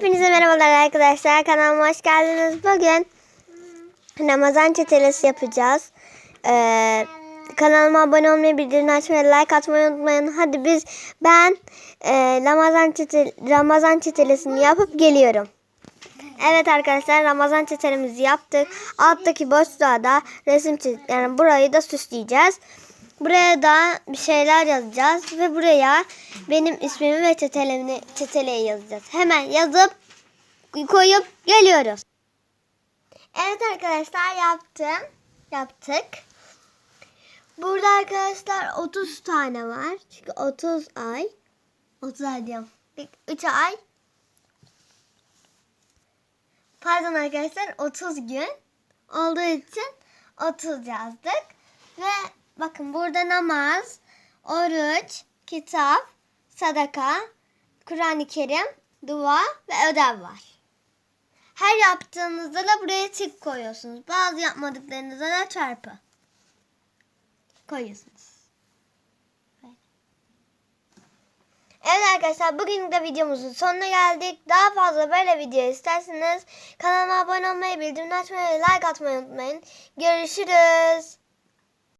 Hepinize merhabalar arkadaşlar. Kanalıma hoş geldiniz. Bugün Ramazan çetelesi yapacağız. Ee, kanalıma abone olmayı, bildirimleri açmayı, like atmayı unutmayın. Hadi biz ben e, Ramazan çete, Ramazan çetelesini yapıp geliyorum. Evet arkadaşlar Ramazan çetelemizi yaptık. Alttaki boşluğa da resim çiz yani burayı da süsleyeceğiz. Buraya da bir şeyler yazacağız ve buraya benim ismimi ve çetelemi, çeteleyi yazacağız. Hemen yazıp koyup geliyoruz. Evet arkadaşlar yaptım. Yaptık. Burada arkadaşlar 30 tane var. Çünkü 30 ay. 30 ay diyorum. 3 ay. Pardon arkadaşlar 30 gün olduğu için 30 yazdık. Ve bakın burada namaz, oruç, kitap, sadaka, Kur'an-ı Kerim, dua ve ödev var. Her yaptığınızda da buraya tik koyuyorsunuz. Bazı yapmadıklarınızda da çarpı koyuyorsunuz. Evet arkadaşlar bugün de videomuzun sonuna geldik. Daha fazla böyle video isterseniz kanalıma abone olmayı, bildirimleri açmayı, like atmayı unutmayın. Görüşürüz.